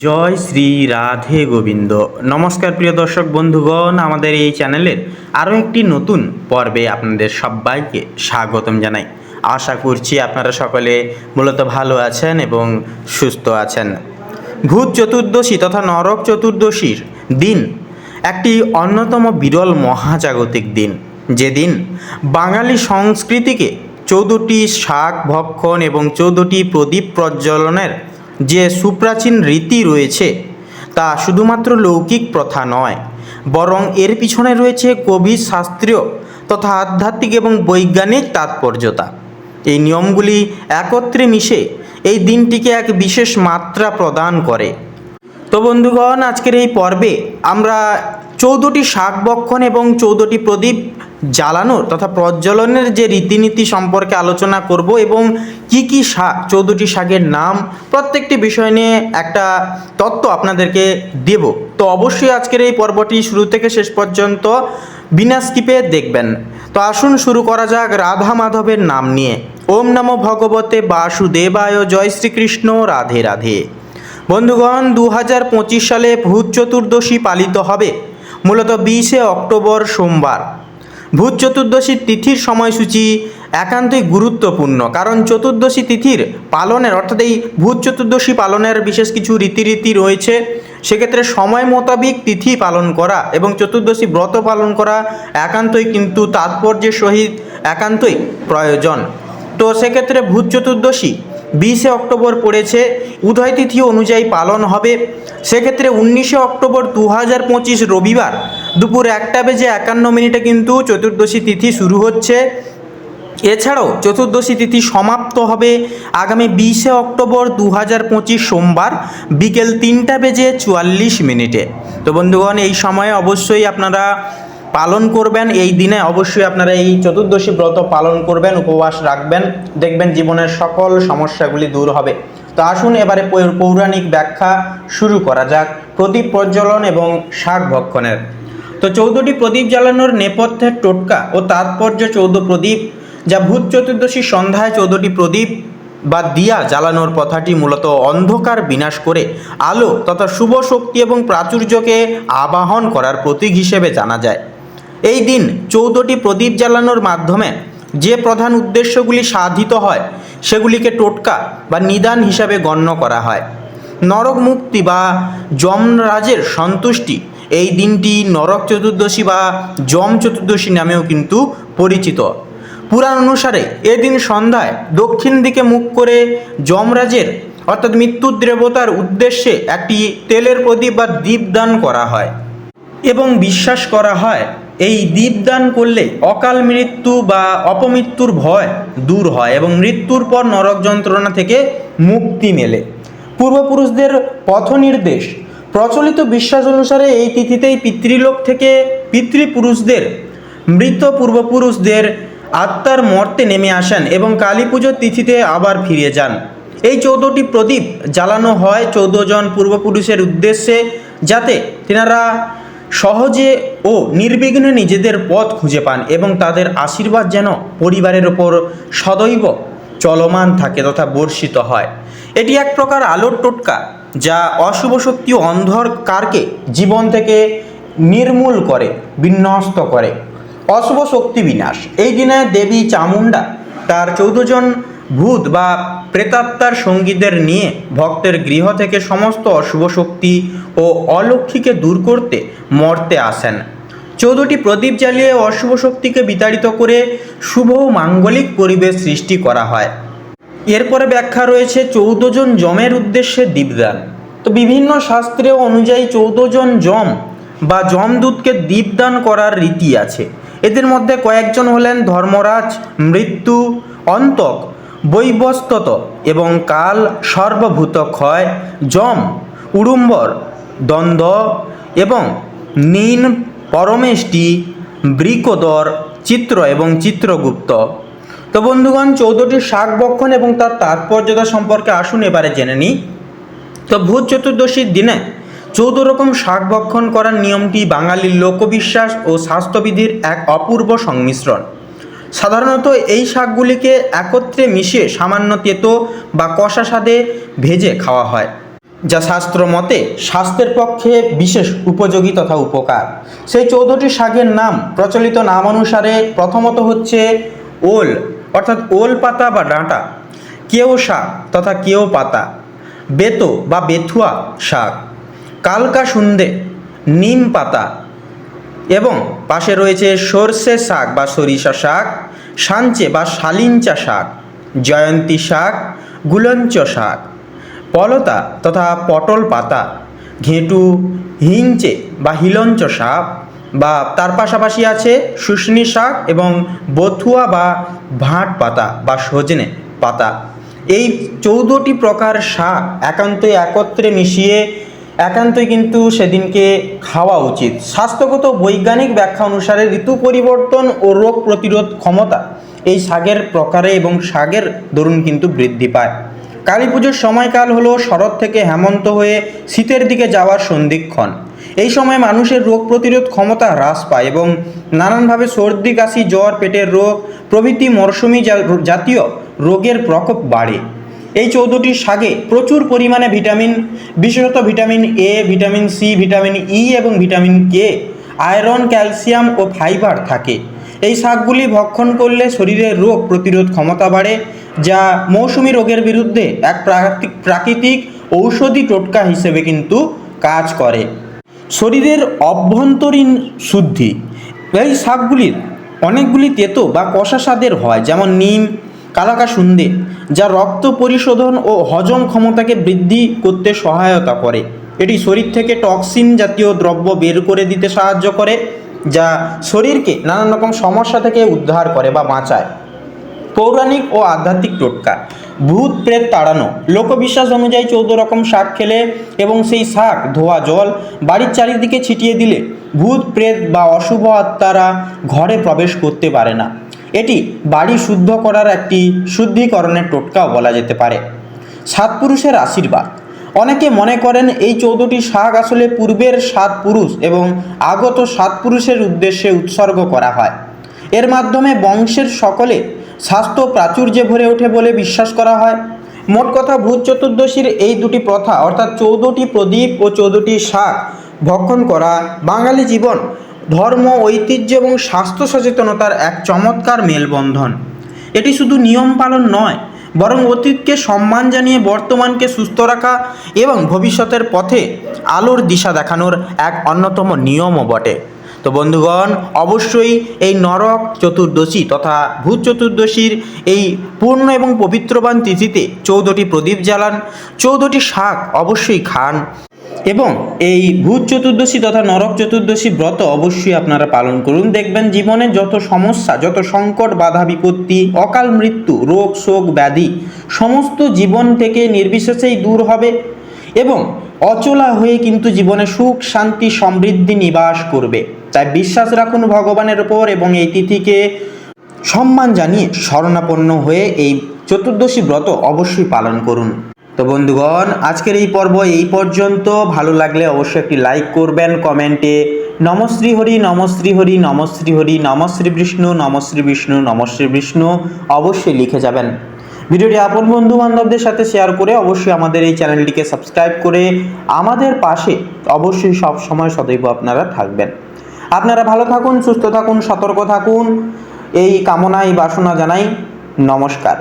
জয় শ্রী রাধে গোবিন্দ। নমস্কার প্রিয় দর্শক বন্ধুগণ, আমাদের এই চ্যানেলের আরও একটি নতুন পর্বে আপনাদের সবাইকে স্বাগতম জানাই। আশা করছি আপনারা সকলে মূলত ভালো আছেন এবং সুস্থ আছেন। ভূত চতুর্দশী তথা নরক চতুর্দশীর দিন একটি অন্যতম বিরল মহাজাগতিক দিন। যেদিন বাঙালি সংস্কৃতিকে চৌদ্দটি শাক ভক্ষণ এবং চৌদ্দটি প্রদীপ প্রজ্বলনের যে সুপ্রাচীন রীতি রয়েছে, তা শুধুমাত্র লৌকিক প্রথা নয়, বরং এর পিছনে রয়েছে গভীর শাস্ত্রীয় তথা আধ্যাত্মিক এবং বৈজ্ঞানিক তাৎপর্যতা। এই নিয়মগুলি একত্রে মিশে এই দিনটিকে এক বিশেষ মাত্রা প্রদান করে। তো বন্ধুগণ, আজকের এই পর্বে আমরা চৌদ্দটি শাক বক্ষণ এবং চৌদ্দটি প্রদীপ জ্বালানোর তথা প্রজ্বলনের যে রীতিনীতি সম্পর্কে আলোচনা করব এবং কি কি শাক, চৌদ্দটি শাকের নাম, প্রত্যেকটি বিষয় নিয়ে একটা তত্ত্ব আপনাদেরকে দেব। তো অবশ্যই আজকের এই পর্বটি শুরু থেকে শেষ পর্যন্ত বিনা স্কিপে দেখবেন। তো আসুন শুরু করা যাক রাধা মাধবের নাম নিয়ে। ওম নমো ভগবতে বাসুদেবায়, জয় শ্রীকৃষ্ণ, রাধে রাধে। বন্ধুগণ দু হাজার পঁচিশ সালে ভূত চতুর্দশী পালিত হবে। মূলত বিশে অক্টোবর সোমবার। ভূত চতুর্দশীর তিথির সময়সূচি একান্তই গুরুত্বপূর্ণ, কারণ চতুর্দশী তিথির পালনের, অর্থাৎ এই ভূত চতুর্দশী পালনের বিশেষ কিছু রীতিরীতি রয়েছে। সেক্ষেত্রে সময় মোতাবিক তিথি পালন করা এবং চতুর্দশী ব্রত পালন করা একান্তই কিন্তু তাৎপর্যের সহিত একান্তই প্রয়োজন। তো সেক্ষেত্রে ভূত চতুর্দশী বিশে অক্টোবর পড়েছে, উদয় তিথি অনুযায়ী পালন হবে। সেক্ষেত্রে উনিশে অক্টোবর দু হাজার পঁচিশ রবিবার দুপুর একটা বেজে একান্ন মিনিটে কিন্তু চতুর্দশী তিথি শুরু হচ্ছে। এছাড়াও চতুর্দশী তিথি সমাপ্ত হবে আগামী বিশে অক্টোবর দু হাজার পঁচিশ সোমবার বিকেল তিনটা বেজে চুয়াল্লিশ মিনিটে। তো বন্ধুগণ, এই সময়ে অবশ্যই আপনারা পালন করবেন, এই দিনে অবশ্যই আপনারা এই চতুর্দশী ব্রত পালন করবেন, উপবাস রাখবেন, দেখবেন জীবনের সকল সমস্যাগুলি দূর হবে। তো আসুন এবারে পৌরাণিক ব্যাখ্যা শুরু করা যাক প্রদীপ প্রজ্বলন এবং শাক ভক্ষণের। তো চৌদ্দটি প্রদীপ জ্বালানোর নেপথ্যের টোটকা ও তাৎপর্য চৌদ্দ প্রদীপ, যা ভূত চতুর্দশীর সন্ধ্যায় চৌদ্দটি প্রদীপ বা দিয়া জ্বালানোর কথাটি মূলত অন্ধকার বিনাশ করে আলো তথা শুভ শক্তি এবং প্রাচুর্যকে আবাহন করার প্রতীক হিসেবে জানা যায়। এই দিন চৌদ্দটি প্রদীপ জ্বালানোর মাধ্যমে যে প্রধান উদ্দেশ্যগুলি সাধিত হয়, সেগুলিকে টোটকা বা নিদান হিসাবে গণ্য করা হয়। নরক মুক্তি বা যমরাজের সন্তুষ্টি। এই দিনটি নরক চতুর্দশী বা যম চতুর্দশী নামেও কিন্তু পরিচিত। পুরাণ অনুসারে এদিন সন্ধ্যায় দক্ষিণ দিকে মুখ করে যমরাজের, অর্থাৎ মৃত্যুর দেবতার উদ্দেশ্যে একটি তেলের প্রদীপ বা দীপদান করা হয় এবং বিশ্বাস করা হয় এই দীপদান করলে অকাল মৃত্যু বা অপমৃত্যুর ভয় দূর হয় এবং মৃত্যুর পর নরক যন্ত্রণা থেকে মুক্তি মেলে। পূর্বপুরুষদের পথ নির্দেশ প্রচলিত বিশ্বাস অনুসারে এই তিথিতেই পিতৃলোক থেকে পিতৃপুরুষদের, মৃত পূর্বপুরুষদের আত্মার মর্তে নেমে আসেন এবং কালী পুজোর তিথিতে আবার ফিরে যান। এই চৌদ্দটি প্রদীপ জ্বালানো হয় চৌদ্দ জন পূর্বপুরুষের উদ্দেশ্যে যাতে তেনারা সহজে ও নির্বিঘ্নে নিজেদের পথ খুঁজে পান এবং তাদের আশীর্বাদ যেন পরিবারের ওপর সদৈব চলমান থাকে তথা বর্ষিত হয়। এটি এক প্রকার আলোর টোটকা যা অশুভ শক্তি অন্ধকারকে জীবন থেকে নির্মূল করে, বিন্যস্ত করে। অশুভ শক্তি বিনাশ। এই দিনে দেবী চামুণ্ডা তার চৌদ্দ জন ভূত বা প্রেতাত্মার সঙ্গীদের নিয়ে ভক্তের গৃহ থেকে সমস্ত অশুভ শক্তি ও অলক্ষীকে দূর করতে মর্তে আসেন। চৌদ্দটি প্রদীপ জ্বালিয়ে অশুভ শক্তিকে বিতাড়িত করে শুভ মাঙ্গলিক পরিবেশ সৃষ্টি করা হয়। এরপরে ব্যাখ্যা রয়েছে চৌদ্দ জন যমের উদ্দেশ্যে দীপদান তো বিভিন্ন শাস্ত্রে অনুযায়ী চৌদ্দ জন যম বা যমদূতকে দীপদান করার রীতি আছে। এদের মধ্যে কয়েকজন হলেন ধর্মরাজ, মৃত্যু, অন্তক, বৈবস্তত এবং কাল সর্বভূত ক্ষয় যম উড়ুম্বর দ্বন্দ্ব এবং নীন পরমেষ্টি, বৃকোদর, চিত্র এবং চিত্রগুপ্ত। তো বন্ধুগণ, চৌদ্দটি শাক বক্ষণ এবং তার তাৎপর্যতা সম্পর্কে আসুন, এবারে জেনে নিই। তো ভূত চতুর্দশীর দিনে চৌদ্দ রকম শাক ভক্ষণ করার নিয়মটি বাঙালির লোকবিশ্বাস ও স্বাস্থ্যবিধির এক অপূর্ব সংমিশ্রণ। সাধারণত এই শাকগুলিকে একত্রে মিশিয়ে সামান্য তেতো বা কষা স্বাদে ভেজে খাওয়া হয়, যা শাস্ত্র মতে স্বাস্থ্যের পক্ষে বিশেষ উপযোগী তথা উপকার। সেই চৌদ্দটি শাকের নাম প্রচলিত নাম অনুসারে প্রথমত হচ্ছে ওল অর্থাৎ ওল পাতা বা ডাঁটা, কেও শাক তথা কেও পাতা, বেতো বা বেথুয়া শাক, কালকা সুন্দে নিম পাতা এবং পাশে রয়েছে সর্ষে শাক বা সরিষা শাক, সাঞ্চে বা শালিঞ্চা শাক, জয়ন্তী শাক, গুলঞ্চ শাক, পলতা তথা পটল পাতা, ঘেঁটু, হিংচে বা হিলঞ্চ শাক বা তার পাশাপাশি আছে শুশনি শাক এবং বথুয়া বা ভাট পাতা বা সজনে পাতা। এই চৌদ্দটি প্রকার শাক একান্তই একত্রে মিশিয়ে একান্তই কিন্তু সেদিনকে খাওয়া উচিত। স্বাস্থ্যগত বৈজ্ঞানিক ব্যাখ্যা অনুসারে ঋতু পরিবর্তন ও রোগ প্রতিরোধ ক্ষমতা এই শাকের প্রকারে এবং শাকের দরুন কিন্তু বৃদ্ধি পায়। কালী পুজোর সময়কাল হলো শরৎ থেকে হেমন্ত হয়ে শীতের দিকে যাওয়ার সন্ধিক্ষণ। এই সময় মানুষের রোগ প্রতিরোধ ক্ষমতা হ্রাস পায় এবং নানানভাবে সর্দি, কাশি, জ্বর, পেটের রোগ, প্রভৃতি মরশুমি জাতীয় রোগের প্রকোপ বাড়ে। এই চৌদ্দটি শাকে প্রচুর পরিমাণে ভিটামিন, বিশেষত vitamin A, vitamin C, vitamin E এবং ভিটামিন কে, আয়রন, ক্যালসিয়াম ও ফাইবার থাকে। এই শাকগুলি ভক্ষণ করলে শরীরের রোগ প্রতিরোধ ক্ষমতা বাড়ে যা মৌসুমি রোগের বিরুদ্ধে এক প্রাকৃতিক প্রাকৃতিক ঔষধি টোটকা হিসেবে কিন্তু কাজ করে। শরীরের অভ্যন্তরীণ শুদ্ধি। এই শাকগুলির অনেকগুলি তেতো বা কষা স্বাদের হয়, যেমন নিম কালাকা সুন্দে যা রক্ত পরিশোধন ও হজম ক্ষমতাকে বৃদ্ধি করতে সহায়তা করে। এটি শরীর থেকে টক্সিন জাতীয় দ্রব্য বের করে দিতে সাহায্য করে, যা শরীরকে নানান রকম সমস্যা থেকে উদ্ধার করে বা বাঁচায়। পৌরাণিক ও আধ্যাত্মিক টোটকা। ভূত, প্রেত, তাড়ানো। লোকবিশ্বাস অনুযায়ী চৌদ্দ রকম শাক খেলে এবং সেই শাক ধোয়া জল বাড়ির চারিদিকে ছিটিয়ে দিলে ভূত, প্রেত বা অশুভ আত্মারা ঘরে প্রবেশ করতে পারে না। এটি বাড়ি শুদ্ধ করার একটি শুদ্ধিকরণের টোটকাও বলা যেতে পারে। সাত পুরুষের আশীর্বাদ। অনেকে মনে করেন এই চৌদ্দটি শাক আসলে পূর্বের সাত পুরুষ এবং আগত সাত পুরুষের উদ্দেশ্যে উৎসর্গ করা হয়। এর মাধ্যমে বংশের সকলে স্বাস্থ্য প্রাচুর্যে ভরে ওঠে বলে বিশ্বাস করা হয়। মোট কথা ভূত চতুর্দশীর এই দুটি প্রথা, অর্থাৎ চৌদ্দটি প্রদীপ ও চৌদ্দটি শাক, ভক্ষণ করা বাঙালি জীবন, ধর্ম, ঐতিহ্য এবং স্বাস্থ্য সচেতনতার এক চমৎকার মেলবন্ধন। এটি শুধু নিয়ম পালন নয়, বরং অতীতকে সম্মান জানিয়ে বর্তমানকে সুস্থ রাখা এবং ভবিষ্যতের পথে আলোর দিশা দেখানোর এক অন্যতম নিয়মও বটে। তো বন্ধুগণ, অবশ্যই এই নরক চতুর্দশী তথা ভূত চতুর্দশীর এই পূর্ণ এবং পবিত্রবান তিথিতে চৌদ্দটি প্রদীপ জ্বালান, চৌদ্দটি শাক অবশ্যই খান এবং এই ভূত চতুর্দশী তথা নরক চতুর্দশী ব্রত অবশ্যই আপনারা পালন করুন। দেখবেন জীবনে যত সমস্যা, যত সংকট, বাধা, বিপত্তি, অকাল মৃত্যু, রোগ, শোক, ব্যাধি, সমস্ত জীবন থেকে নির্বিশেষেই দূর হবে এবং অচলা হয়ে কিন্তু জীবনে সুখ, শান্তি, সমৃদ্ধি নিবাস করবে। তাই বিশ্বাস রাখুন ভগবানের ওপর এবং এই তিথিকে সম্মান জানিয়ে শরণাপন্ন হয়ে এই চতুর্দশী ব্রত অবশ্যই পালন করুন। তো বন্ধুগণ, আজকের এই পর্ব এই পর্যন্ত। ভালো লাগলে অবশ্যই একটি লাইক করবেন, কমেন্টে নমশ্রী হরি নমশ্রী হরি নমশ্রী হরি, নমশ্রী বিষ্ণু নমশ্রী বিষ্ণু নমশ্রী বিষ্ণু অবশ্যই লিখে যাবেন। ভিডিওটি আপন বন্ধু বান্ধবদের সাথে শেয়ার করে অবশ্যই আমাদের এই চ্যানেলটিকে সাবস্ক্রাইব করে আমাদের পাশে অবশ্যই সব সময় সদৈব আপনারা থাকবেন। আপনারা ভালো থাকুন সুস্থ থাকুন সতর্ক থাকুন। এই কামনা এই বাসনা জানাই। নমস্কার।